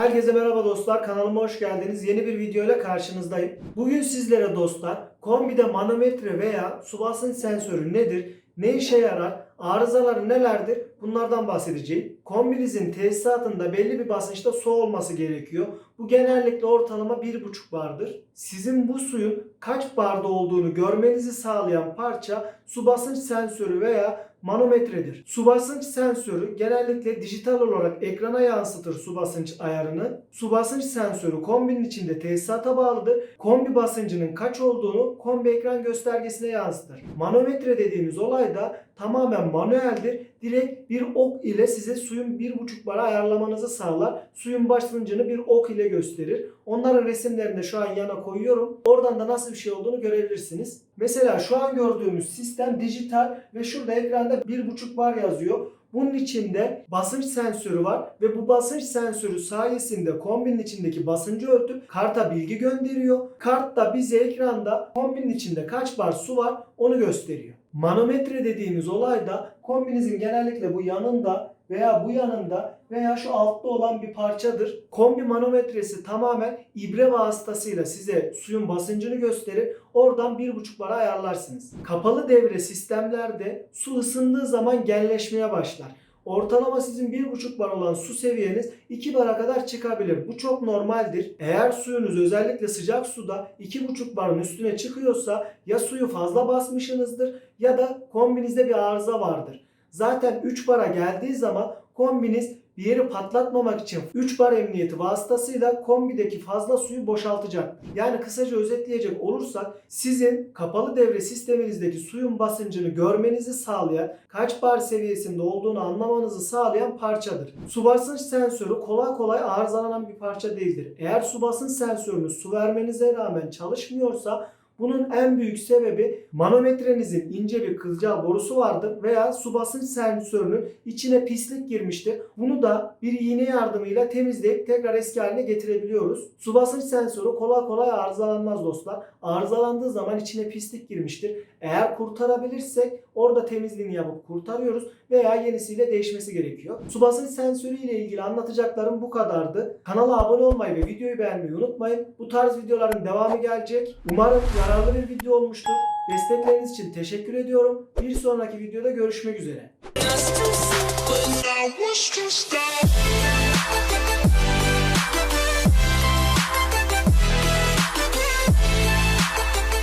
Herkese merhaba dostlar. Kanalıma hoş geldiniz. Yeni bir video ile karşınızdayım. Bugün sizlere dostlar kombide manometre veya su basınç sensörü nedir? Ne işe yarar? Arızaları nelerdir? Bunlardan bahsedeceğim. Kombinizin tesisatında belli bir basınçta su olması gerekiyor. Bu genellikle ortalama 1,5 bardır. Sizin bu suyun kaç barda olduğunu görmenizi sağlayan parça su basınç sensörü veya manometredir. Su basınç sensörü genellikle dijital olarak ekrana yansıtır su basınç ayarını. Su basınç sensörü kombinin içinde tesisata bağlıdır. Kombi basıncının kaç olduğunu kombi ekran göstergesine yansıtır. Manometre dediğimiz olay da tamamen manueldir. Direkt bir ok ile size suyun 1,5 bara ayarlamanızı sağlar. Suyun basıncını bir ok ile gösterir. Onların resimlerini de şu an yana koyuyorum. Oradan da nasıl bir şey olduğunu görebilirsiniz. Mesela şu an gördüğümüz sistem dijital ve şurada ekranda 1,5 bar yazıyor. Bunun içinde basınç sensörü var ve bu basınç sensörü sayesinde kombinin içindeki basıncı ölçüp karta bilgi gönderiyor. Kart da bize ekranda kombinin içinde kaç bar su var onu gösteriyor. Manometre dediğimiz olay da kombinizin genellikle bu yanında veya bu yanında veya şu altta olan bir parçadır. Kombi manometresi tamamen ibre vasıtasıyla size suyun basıncını gösterir. Oradan 1,5 bara ayarlarsınız. Kapalı devre sistemlerde su ısındığı zaman genleşmeye başlar. Ortalama sizin 1,5 bar olan su seviyeniz 2 bara kadar çıkabilir. Bu çok normaldir. Eğer suyunuz özellikle sıcak suda 2,5 barın üstüne çıkıyorsa ya suyu fazla basmışsınızdır ya da kombinizde bir arıza vardır. Zaten 3 bara geldiği zaman kombiniz bir yeri patlatmamak için 3 bar emniyeti vasıtasıyla kombideki fazla suyu boşaltacak. Yani kısaca özetleyecek olursak sizin kapalı devre sisteminizdeki suyun basıncını görmenizi sağlayan, kaç bar seviyesinde olduğunu anlamanızı sağlayan parçadır. Su basınç sensörü kolay kolay arızalanan bir parça değildir. Eğer su basınç sensörünüz su vermenize rağmen çalışmıyorsa bunun en büyük sebebi manometrenizin ince bir kılcal borusu vardır veya su basınç sensörünün içine pislik girmiştir. Bunu da bir iğne yardımıyla temizleyip tekrar eski haline getirebiliyoruz. Su basınç sensörü kolay kolay arızalanmaz dostlar. Arızalandığı zaman içine pislik girmiştir. Eğer kurtarabilirsek orada temizliğini yapıp kurtarıyoruz veya yenisiyle değişmesi gerekiyor. Su basınç sensörü ile ilgili anlatacaklarım bu kadardı. Kanala abone olmayı ve videoyu beğenmeyi unutmayın. Bu tarz videoların devamı gelecek. Umarım yararlı bir video olmuştur. Destekleriniz için teşekkür ediyorum. Bir sonraki videoda görüşmek üzere.